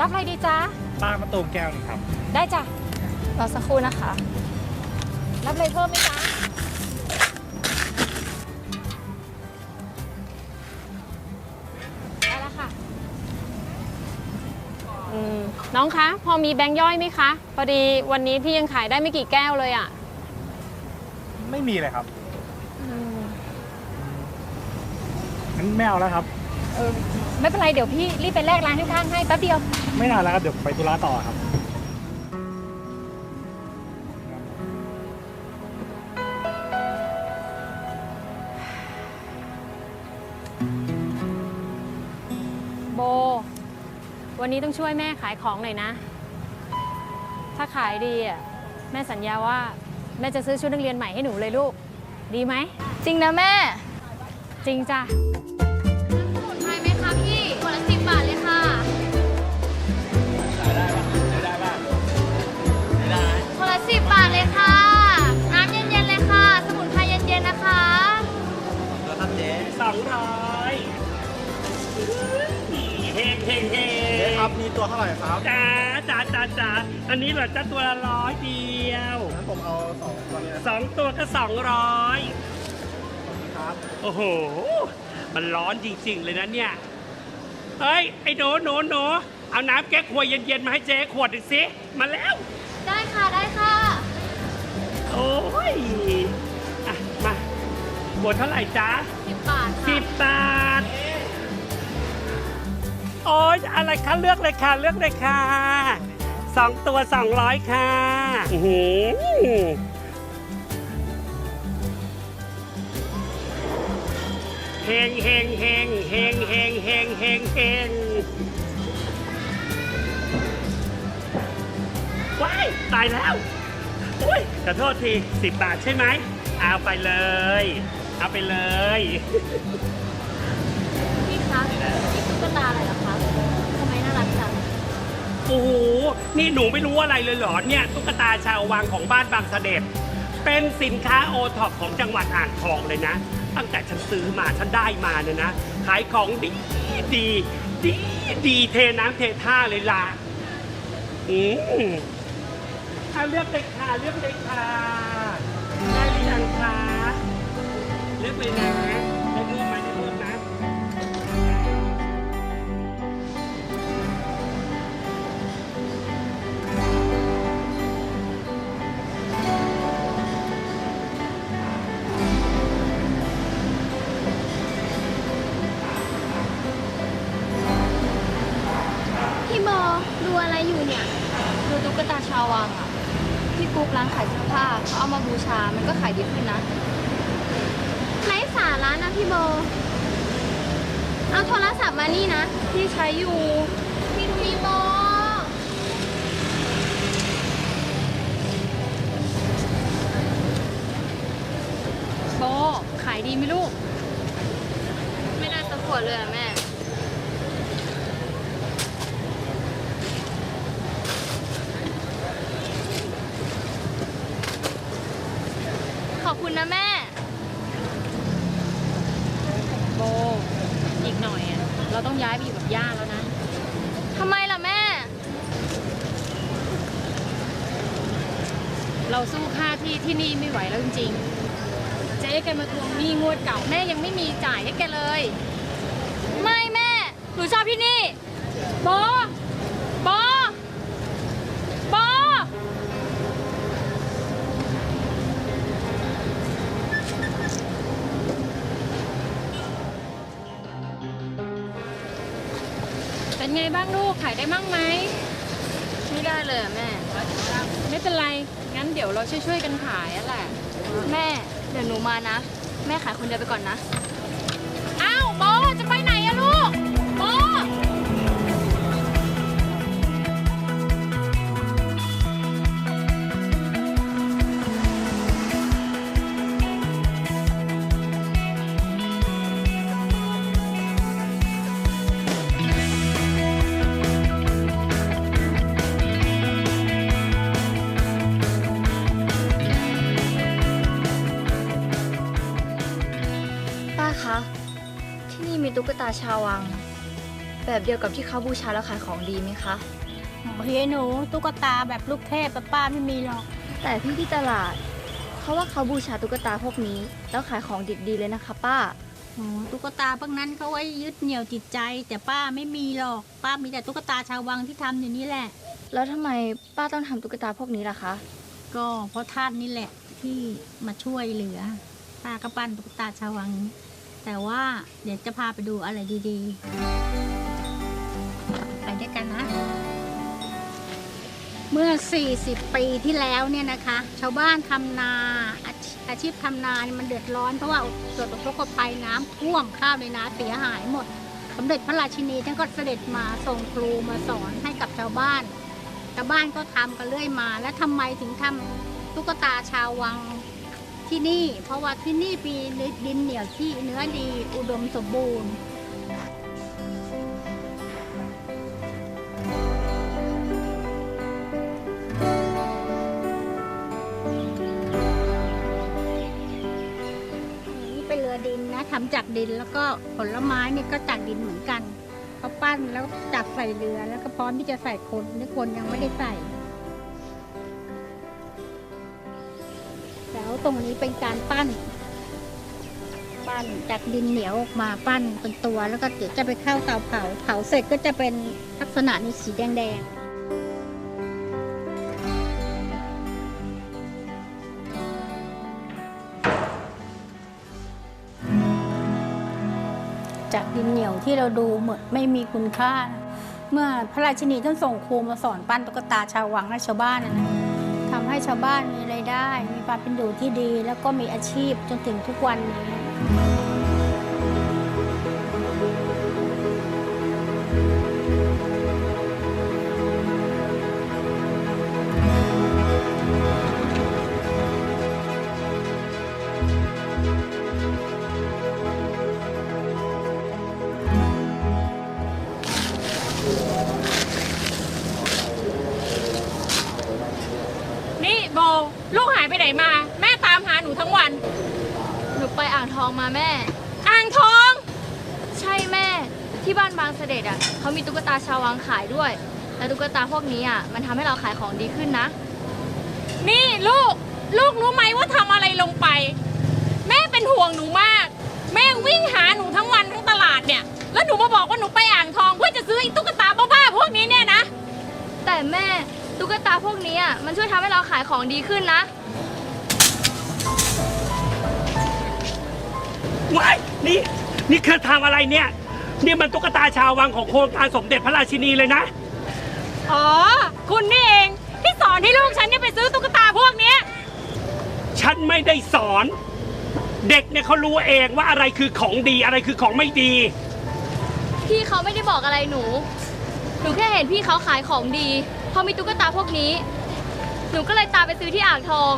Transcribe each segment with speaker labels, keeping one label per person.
Speaker 1: รับอะไรดีจ๊ะ
Speaker 2: ป้ามะตูมแก้วหนึงครับ
Speaker 1: ได้จ้ะ
Speaker 3: รอสักครู่นะคะ
Speaker 1: รับอะไรเพิ่มไหมจ๊ะได้แล้วค่ะ
Speaker 4: อืมน้องคะ พอมีแบงค์ย่อยไหมคะ พอดีวันนี้พี่ยังขายได้ไม่กี่แก้วเลยอะ่ะ
Speaker 2: ไม่มีเลยครับงั้นไม่เอาแล้วครับ
Speaker 1: เออ ไม่เป็นไรเดี๋ยวพี่รีบไปแลกร้านข้างๆให้แป๊บเดียว
Speaker 2: ไม่นานแล้วครับ เดี๋ยวไปธุระต่อครับ
Speaker 4: โบ วันนี้ต้องช่วยแม่ขายของหน่อยนะ ถ้าขายดีอะแม่สัญญาว่าแม่จะซื้อชุดนักเรียนใหม่ให้หนูเลยลูก ดีไหม
Speaker 3: จริงนะแม่
Speaker 4: จริงจ้ะ
Speaker 2: ตัวเท่าไหร่ครับ
Speaker 5: จ้าจ้าจ้าจ้าอันนี้เหรอจ้าตัวละร้อยเดียว
Speaker 2: งั้นผมเอาสองตัวนี้นะ
Speaker 5: สองตัวก็สองร้อย
Speaker 2: ครับ
Speaker 5: โอ้โห มันร้อนจริงๆเลยนะเนี่ย เฮ้ย ไอ้หนูหนูหนูเอาน้ำแก้ขวดเย็นๆมาให้เจ๊ขวดหนึ่งสิ มาแล้ว
Speaker 3: ได้ค่ะได้ค่ะ
Speaker 5: โอ้ยอะมาขวดเท่าไหร่จ๊ะ
Speaker 3: สิบบาท
Speaker 5: สิ
Speaker 3: ค่ะ
Speaker 5: บบาท โอ๊ยอะไรคะเลือกเลยค่ะเลือกเลยค่ะสองตัวสองร้อยค่ะอื้อหือเฮงเฮงเฮงเฮงเฮงเฮงเฮงเฮงว้ายตายแล้วอุ้ยขอโทษทีสิบบาทใช่ไหมเอาไปเลย เอาไปเลย
Speaker 3: นี่หนู
Speaker 5: ไม่รู้อะไรเลยเหรอเนี่ยตุ๊กตาชาววังของบ้านบางเสด็จ เป็นสินค้าโอท็อปของจังหวัดอ่างทองเลยนะ ตั้งแต่ฉันซื้อมาฉันได้มาเนี่ยนะ ขายของดีดีดีดีเทน้ำเทท่าเลยล่ะอืมถ้าเลือกเลยค่ะเลือกเลยค่ะได้หรือยังคะเลือกเลยนะ อะ
Speaker 3: ไรอยู่เนี่ย ดูตุ๊กตาชาววังอะพี่กุ๊กร้านขายเสื้อผ้าเขาเอามาบูชา มันก็ขายดีขึ้นนะ ไร้สาระนะพี่โบ เอาโทรศัพท์มานี่นะพี่ใช้อยู่ พี่พี่โบ
Speaker 4: โบ ขายดีไหมลูก
Speaker 3: ไม่ได้สักขวดเลยอะแม่ ขอบ คุณนะแม่
Speaker 4: โบ อีกหน่อยอะเราต้องย้ายไปอยู่กับย่าแล้วนะ
Speaker 3: ทำไมล่ะแม่
Speaker 4: เราสู้ค่าที่ที่นี่ไม่ไหวแล้วจริงๆ เจ๊แกมาทวงหนี้งวดเก่าแม่ยังไม่มีจ่ายให้แกเลย
Speaker 3: ไม่แม่ หนูชอบที่นี่
Speaker 4: โบโบ เป็นไงบ้างลูกขายได้มั่งไหม
Speaker 3: ไม่ได้เลยอะแม่
Speaker 4: ไม่เป็นไร งั้นเดี๋ยวเราช่วยๆกันขายอะแหละ
Speaker 3: แม่ เดี๋ยวหนูมานะ แม่ขายคนเดียวไปก่อนนะ ตุ๊กตาชาววังไปแบบเดียวกับที่เขาบูชาแล้วขายของดีไหมคะ
Speaker 6: โอ้ยหนูตุ๊กตาแบบลูกเทพป้าป้าไม่มีหรอก
Speaker 3: แต่พี่ที่ตลาดเขาว่าเขาบูชาตุ๊กตาพวกนี้ แล้วขายของดิบดีเลยนะคะ ป้า
Speaker 6: โอ้ตุ๊กตาพวกนั้นเขาไว้ยึดเหนี่ยวจิตใจ แต่ป้าไม่มีหรอก ป้ามีแต่ตุ๊กตาชาววังที่ทำอยู่นี่แหละ
Speaker 3: แล้วทำไมป้าต้องทำตุ๊กตาพวกนี้ล่ะคะ
Speaker 6: ก็เพราะท่านนี่แหละที่มาช่วยเหลือป้าก็ปั้นตุ๊กตาชาววัง แต่ว่าเดี๋ยวจะพาไปดูอะไรดีๆ ไปด้วยกันนะ เมื่อ 40 ปีที่แล้วเนี่ยนะคะ ชาวบ้านทำนาอาชีอาชีพทำนาเนี่ยมันเดือดร้อนเพราะว่าเกิดอุทกภัยน้ำท่วมข้าวในนาเสียหายหมด สมเด็จพระราชินีท่านก็เสด็จมาส่งครูมาสอนให้กับชาวบ้าน ชาวบ้านก็ทำกันเรื่อยมา แล้วทำไมถึงทำตุ๊กตาชาววัง ที่นี่ เพราะว่าที่นี่ปีดินเหนียวที่เนื้อดีอุดมสมบูรณ์นี่เป็นเรือดินนะทำจากดินแล้วก็ผลไม้เนี่ยก็จากดินเหมือนกันเขาปั้นแล้วจัดใส่เรือแล้วก็พร้อมที่จะใส่คนนี่คนยังไม่ได้ใส่ ตรงนี้เป็นการปั้น ปั้นจากดินเหนียวออกมาปั้นเป็นตัว แล้วก็เดี๋ยวจะไปเข้าเตาเผา เผาเสร็จก็จะเป็นลักษณะนี้สีแดงๆจากดินเหนียวที่เราดูเหมือนไม่มีคุณค่า เมื่อพระราชินีท่านส่งครูมาสอนปั้นตุ๊กตาชาววังและชาวบ้านนะ ให้ชาวบ้านมีไรายได้ มีความเป็นอยู่ที่ดี แล้วก็มีอาชีพจนถึงทุกวันนี้
Speaker 4: ที่
Speaker 3: บ้านบางเสด็จอะเขามีตุ๊กตาชาววังขายด้วย แล้วตุ๊กตาพวกนี้อะมันทำให้เราขายของดีขึ้นนะ
Speaker 4: นี่ลูก ลูกรู้ไหมว่าทำอะไรลงไป แม่เป็นห่วงหนูมาก แม่วิ่งหาหนูทั้งวันทั้งตลาดเนี่ย แล้วหนูมาบอกว่าหนูไปอ่างทองเพื่อจะซื้อไอ้ตุ๊กตาบ้าๆพวกนี้เนี่ยนะ
Speaker 3: แต่แม่ตุ๊กตาพวกนี้อะมันช่วยทำให้เราขายของดีขึ้นนะ
Speaker 5: ว้ายนี่ นี่คือทำอะไรเนี่ย นี่มันตุ๊กตาชาววังของโครงการสมเด็จพระราชินีเลยนะ
Speaker 4: อ๋อ คุณนี่เอง ที่สอนให้ลูกฉันเนี่ยไปซื้อตุ๊กตาพวกเนี้ย
Speaker 5: ฉันไม่ได้สอน เด็กเนี่ยเขารู้เองว่าอะไรคือของดีอะไรคือของไม่ดี
Speaker 3: พี่เขาไม่ได้บอกอะไรหนู หนูแค่เห็นพี่เขาขายของดีพอมีตุ๊กตาพวกนี้ หนูก็เลยตามไปซื้อที่อ่างทอง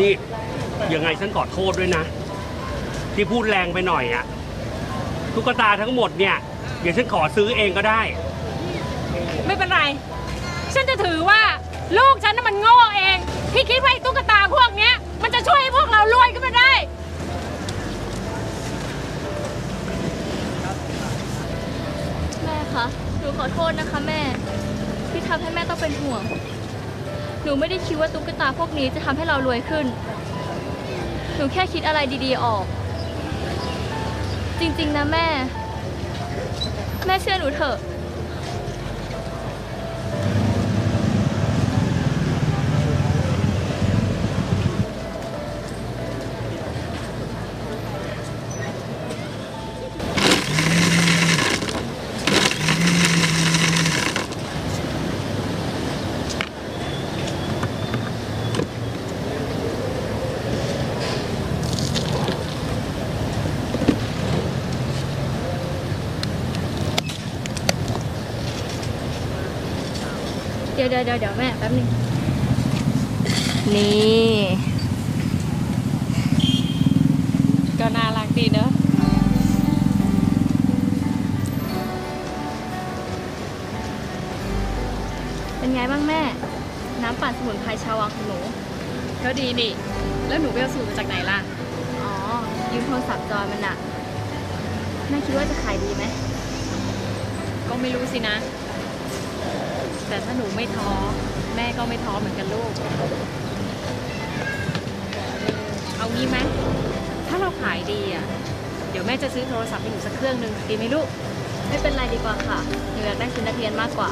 Speaker 5: นี่ ยังไงฉันขอโทษด้วยนะ ที่พูดแรงไปหน่อยอะตุ๊กตาทั้งหมดเนี่ยเดี๋ยวฉันขอซื้อเองก็ได้
Speaker 4: ไม่เป็นไร ฉันจะถือว่าลูกฉันน่ะมันโง่เอง ที่คิดว่าไอ้ตุ๊กตาพวกเนี้ย มันจะช่วยให้พวกเรารวยขึ้นมาได้
Speaker 3: แม่คะ หนูขอโทษนะคะแม่ ที่ทำให้แม่ต้องเป็นห่วง หนูไม่ได้คิดว่าตุ๊กตาพวกนี้จะทำให้เรารวยขึ้นห นูแค่คิดอะไรดีๆออก จริงๆนะแม่ แม่เชื่อหนูเถอะ เดี๋ยวเดี๋ยวเดี๋ยวแม่แป๊บนึงนี่
Speaker 4: ก็น่ารักดีเนอะ
Speaker 3: เป็นไงบ้างแม่ น้ำปั่นสมุนไพรชาววังของหนู
Speaker 4: ก็ดีนี่ แล้วหนูไปเอาสูตรมาจากไหนล่ะ
Speaker 3: อ๋อ ยืมโทรศัพท์จอยมันอะแม่คิดว่าจะขายดีไหม
Speaker 4: ก็ไม่รู้สินะ แต่ถ้าหนูไม่ท้อแม่ก็ไม่ท้อเหมือนกันลูก เอางี้ไหมถ้าเราขายดีอะเดี๋ยวแม่จะซื้อโทรศัพท์ให้หนูสักเครื่องหนึ่งดีไหมลูก
Speaker 3: ไม่เป็นไรดีกว่าค่ะหนูอยากได้ชุดนักเรียนมากกว่า